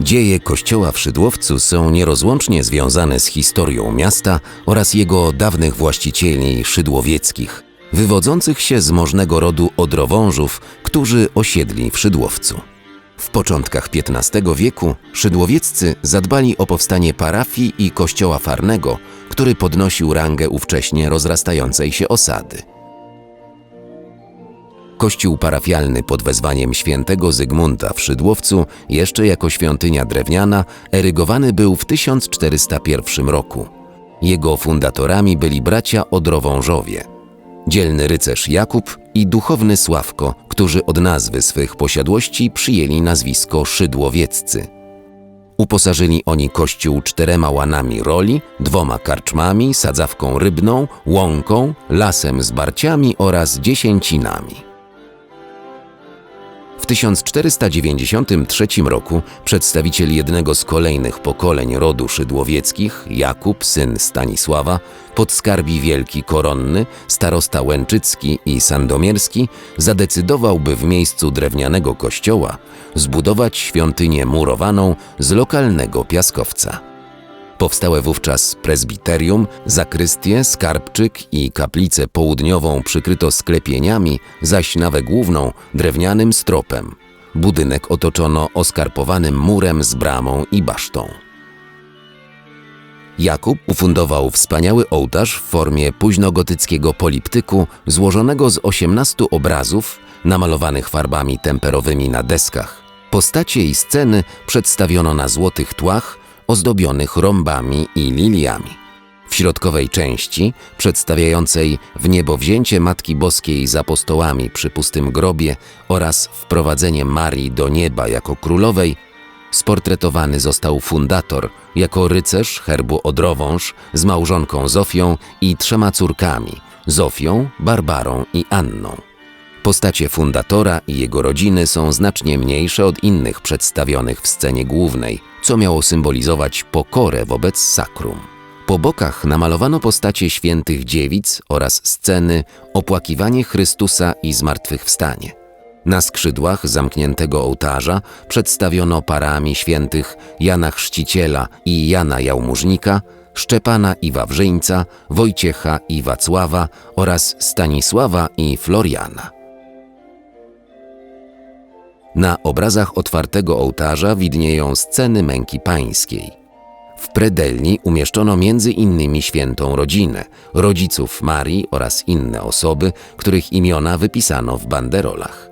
Dzieje kościoła w Szydłowcu są nierozłącznie związane z historią miasta oraz jego dawnych właścicieli szydłowieckich, wywodzących się z możnego rodu odrowążów, którzy osiedli w Szydłowcu. W początkach XV wieku szydłowieccy zadbali o powstanie parafii i kościoła farnego, który podnosił rangę ówcześnie rozrastającej się osady. Kościół parafialny pod wezwaniem świętego Zygmunta w Szydłowcu, jeszcze jako świątynia drewniana, erygowany był w 1401 roku. Jego fundatorami byli bracia Odrowążowie, dzielny rycerz Jakub i duchowny Sławko, którzy od nazwy swych posiadłości przyjęli nazwisko Szydłowieccy. Uposażyli oni kościół czterema łanami roli, dwoma karczmami, sadzawką rybną, łąką, lasem z barciami oraz dziesięcinami. W 1493 roku przedstawiciel jednego z kolejnych pokoleń rodu szydłowieckich, Jakub, syn Stanisława, podskarbi wielki koronny, starosta Łęczycki i Sandomierski zadecydował, by w miejscu drewnianego kościoła zbudować świątynię murowaną z lokalnego piaskowca. Powstałe wówczas prezbiterium, zakrystie, skarbczyk i kaplicę południową przykryto sklepieniami, zaś nawę główną drewnianym stropem. Budynek otoczono oskarpowanym murem z bramą i basztą. Jakub ufundował wspaniały ołtarz w formie późnogotyckiego poliptyku złożonego z 18 obrazów namalowanych farbami temperowymi na deskach. Postacie i sceny przedstawiono na złotych tłach ozdobionych rąbami i liliami. W środkowej części, przedstawiającej w niebo wzięcie Matki Boskiej z apostołami przy pustym grobie oraz wprowadzenie Marii do nieba jako królowej, sportretowany został fundator jako rycerz herbu Odrowąż z małżonką Zofią i trzema córkami Zofią, Barbarą i Anną. Postacie fundatora i jego rodziny są znacznie mniejsze od innych przedstawionych w scenie głównej, co miało symbolizować pokorę wobec sakrum. Po bokach namalowano postacie świętych dziewic oraz sceny opłakiwanie Chrystusa i zmartwychwstanie. Na skrzydłach zamkniętego ołtarza przedstawiono parami świętych Jana Chrzciciela i Jana Jałmużnika, Szczepana i Wawrzyńca, Wojciecha i Wacława oraz Stanisława i Floriana. Na obrazach otwartego ołtarza widnieją sceny męki pańskiej. W predelni umieszczono między innymi świętą rodzinę, rodziców Marii oraz inne osoby, których imiona wypisano w banderolach.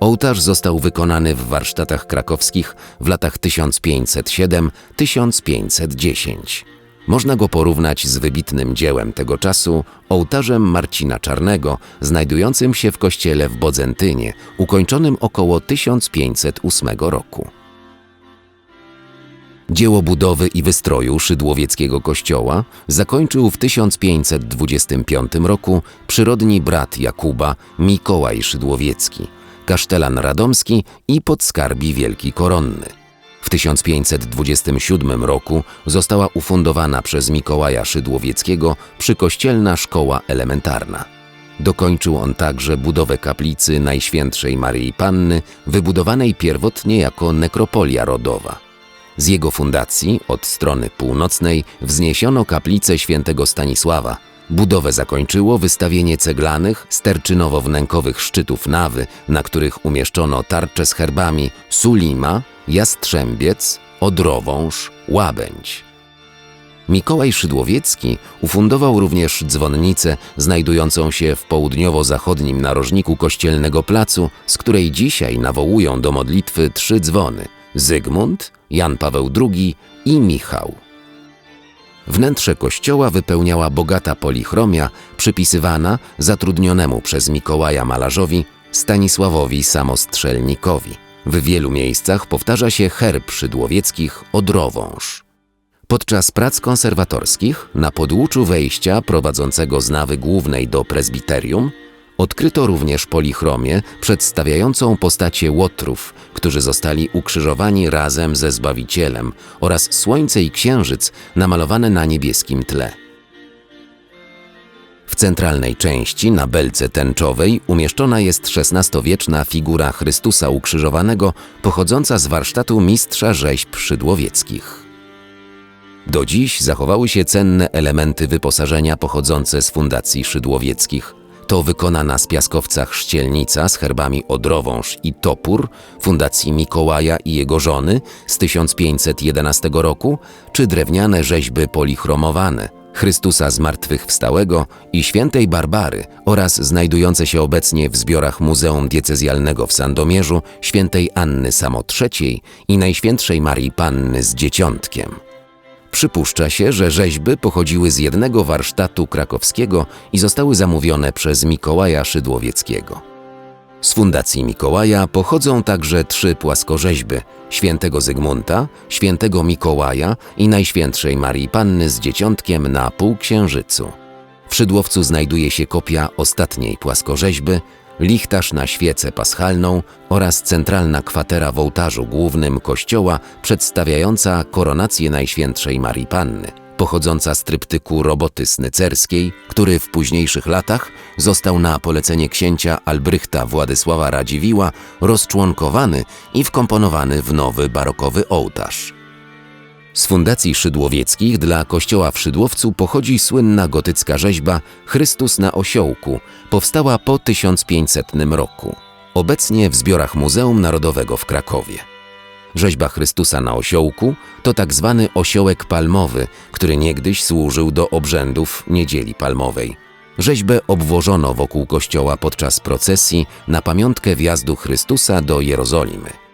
Ołtarz został wykonany w warsztatach krakowskich w latach 1507-1510. Można go porównać z wybitnym dziełem tego czasu, ołtarzem Marcina Czarnego, znajdującym się w kościele w Bodzentynie, ukończonym około 1508 roku. Dzieło budowy i wystroju szydłowieckiego kościoła zakończył w 1525 roku przyrodni brat Jakuba Mikołaj Szydłowiecki, kasztelan radomski i podskarbi wielki koronny. W 1527 roku została ufundowana przez Mikołaja Szydłowieckiego przykościelna szkoła elementarna. Dokończył on także budowę kaplicy Najświętszej Maryi Panny, wybudowanej pierwotnie jako nekropolia rodowa. Z jego fundacji od strony północnej wzniesiono kaplicę świętego Stanisława. Budowę zakończyło wystawienie ceglanych, sterczynowo-wnękowych szczytów nawy, na których umieszczono tarcze z herbami Sulima, Jastrzębiec, Odrowąż, Łabędź. Mikołaj Szydłowiecki ufundował również dzwonnicę znajdującą się w południowo-zachodnim narożniku kościelnego placu, z której dzisiaj nawołują do modlitwy trzy dzwony – Zygmunt, Jan Paweł II i Michał. Wnętrze kościoła wypełniała bogata polichromia przypisywana zatrudnionemu przez Mikołaja malarzowi Stanisławowi Samostrzelnikowi. W wielu miejscach powtarza się herb szydłowieckich odrowąż. Podczas prac konserwatorskich na podłuczu wejścia prowadzącego z nawy głównej do prezbiterium Odkryto również polichromię przedstawiającą postacie łotrów, którzy zostali ukrzyżowani razem ze Zbawicielem oraz słońce i księżyc namalowane na niebieskim tle. W centralnej części, na belce tęczowej, umieszczona jest XVI-wieczna figura Chrystusa ukrzyżowanego, pochodząca z warsztatu mistrza rzeźb szydłowieckich. Do dziś zachowały się cenne elementy wyposażenia pochodzące z fundacji szydłowieckich. To wykonana z piaskowca chrzcielnica z herbami Odrowąż i Topór Fundacji Mikołaja i jego żony z 1511 roku, czy drewniane rzeźby polichromowane Chrystusa Zmartwychwstałego i świętej Barbary oraz znajdujące się obecnie w zbiorach Muzeum Diecezjalnego w Sandomierzu świętej Anny Samo III i Najświętszej Marii Panny z Dzieciątkiem. Przypuszcza się, że rzeźby pochodziły z jednego warsztatu krakowskiego i zostały zamówione przez Mikołaja Szydłowieckiego. Z fundacji Mikołaja pochodzą także trzy płaskorzeźby świętego Zygmunta, świętego Mikołaja i Najświętszej Marii Panny z Dzieciątkiem na półksiężycu. W Szydłowcu znajduje się kopia ostatniej płaskorzeźby, lichtarz na świecę paschalną oraz centralna kwatera w ołtarzu głównym kościoła przedstawiająca koronację Najświętszej Marii Panny, pochodząca z tryptyku roboty snycerskiej, który w późniejszych latach został na polecenie księcia Albrychta Władysława Radziwiła rozczłonkowany i wkomponowany w nowy barokowy ołtarz. Z fundacji Szydłowieckich dla kościoła w Szydłowcu pochodzi słynna gotycka rzeźba Chrystus na osiołku, powstała po 1500 roku, obecnie w zbiorach Muzeum Narodowego w Krakowie. Rzeźba Chrystusa na osiołku to tak zwany osiołek palmowy, który niegdyś służył do obrzędów Niedzieli Palmowej. Rzeźbę obwożono wokół kościoła podczas procesji na pamiątkę wjazdu Chrystusa do Jerozolimy.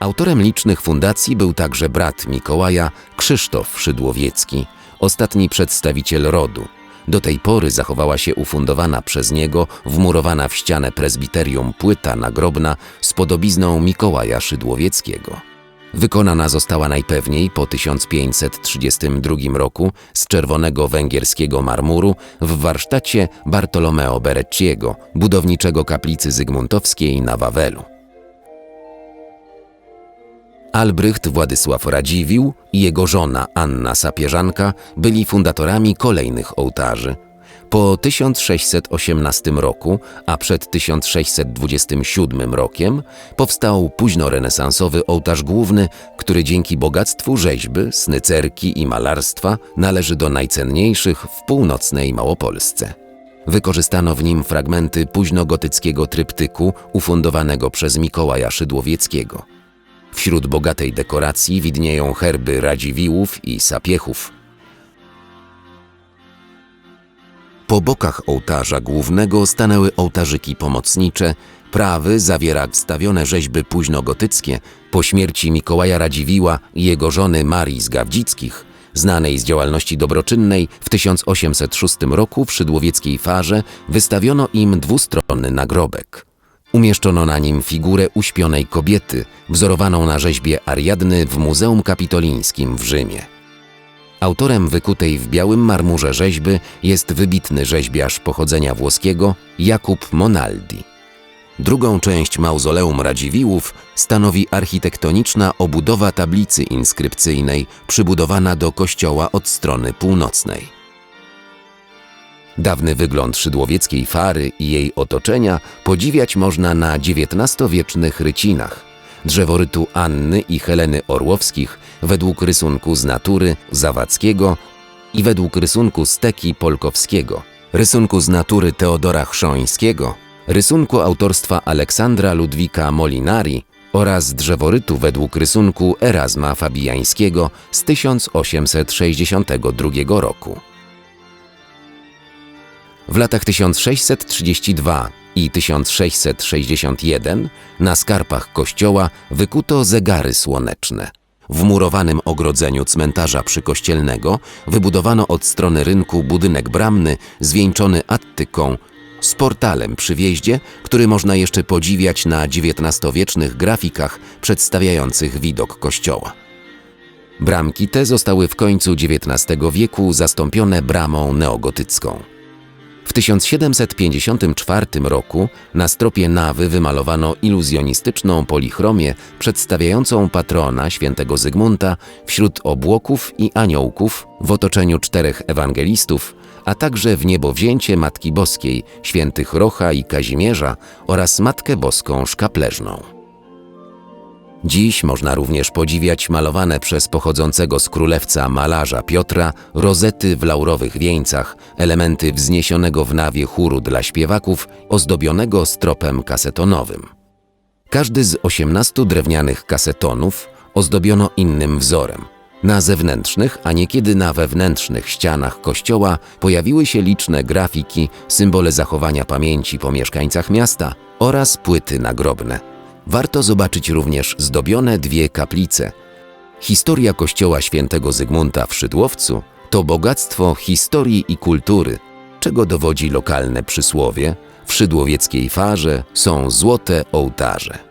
Autorem licznych fundacji był także brat Mikołaja Krzysztof Szydłowiecki, ostatni przedstawiciel rodu. Do tej pory zachowała się ufundowana przez niego wmurowana w ścianę prezbiterium płyta nagrobna z podobizną Mikołaja Szydłowieckiego. Wykonana została najpewniej po 1532 roku z czerwonego węgierskiego marmuru w warsztacie Bartolomeo Berecciego, budowniczego kaplicy zygmuntowskiej na Wawelu. Albrycht Władysław Radziwiłł i jego żona Anna Sapieżanka byli fundatorami kolejnych ołtarzy. Po 1618 roku, a przed 1627 rokiem powstał późnorenesansowy ołtarz główny, który dzięki bogactwu rzeźby, snycerki i malarstwa należy do najcenniejszych w północnej Małopolsce. Wykorzystano w nim fragmenty późnogotyckiego tryptyku ufundowanego przez Mikołaja Szydłowieckiego. Wśród bogatej dekoracji widnieją herby Radziwiłłów i Sapiechów. Po bokach ołtarza głównego stanęły ołtarzyki pomocnicze, prawy zawiera wstawione rzeźby późnogotyckie po śmierci Mikołaja Radziwiła i jego żony Marii z Gawdzickich, znanej z działalności dobroczynnej, w 1806 roku w Szydłowieckiej Farze wystawiono im dwustronny nagrobek. Umieszczono na nim figurę uśpionej kobiety, wzorowaną na rzeźbie Ariadny w Muzeum Kapitolińskim w Rzymie. Autorem wykutej w białym marmurze rzeźby jest wybitny rzeźbiarz pochodzenia włoskiego Jakub Monaldi. Drugą część mauzoleum Radziwiłłów stanowi architektoniczna obudowa tablicy inskrypcyjnej przybudowana do kościoła od strony północnej. Dawny wygląd szydłowieckiej fary i jej otoczenia podziwiać można na XIX-wiecznych rycinach. Drzeworytu Anny i Heleny Orłowskich według rysunku z natury Zawadzkiego i według rysunku Steki Polkowskiego, rysunku z natury Teodora Chrzońskiego, rysunku autorstwa Aleksandra Ludwika Molinari oraz drzeworytu według rysunku Erasma Fabijańskiego z 1862 roku. W latach 1632 i 1661 na skarpach kościoła wykuto zegary słoneczne. W murowanym ogrodzeniu cmentarza przykościelnego wybudowano od strony rynku budynek bramny zwieńczony attyką z portalem przy wjeździe, który można jeszcze podziwiać na XIX-wiecznych grafikach przedstawiających widok kościoła. Bramki te zostały w końcu XIX wieku zastąpione bramą neogotycką. W W 1754 roku na stropie nawy wymalowano iluzjonistyczną polichromię przedstawiającą patrona świętego Zygmunta wśród obłoków i aniołków w otoczeniu czterech ewangelistów, a także w niebowzięcie Matki Boskiej, świętych Rocha i Kazimierza oraz Matkę Boską Szkapleżną. Dziś można również podziwiać malowane przez pochodzącego z królewca malarza Piotra rozety w laurowych wieńcach, elementy wzniesionego w nawie chóru dla śpiewaków ozdobionego stropem kasetonowym. Każdy z 18 drewnianych kasetonów ozdobiono innym wzorem. Na zewnętrznych, a niekiedy na wewnętrznych ścianach kościoła pojawiły się liczne grafiki, symbole zachowania pamięci po mieszkańcach miasta oraz płyty nagrobne. Warto zobaczyć również zdobione dwie kaplice. Historia kościoła świętego Zygmunta w Szydłowcu to bogactwo historii i kultury, czego dowodzi lokalne przysłowie w szydłowieckiej farze są złote ołtarze.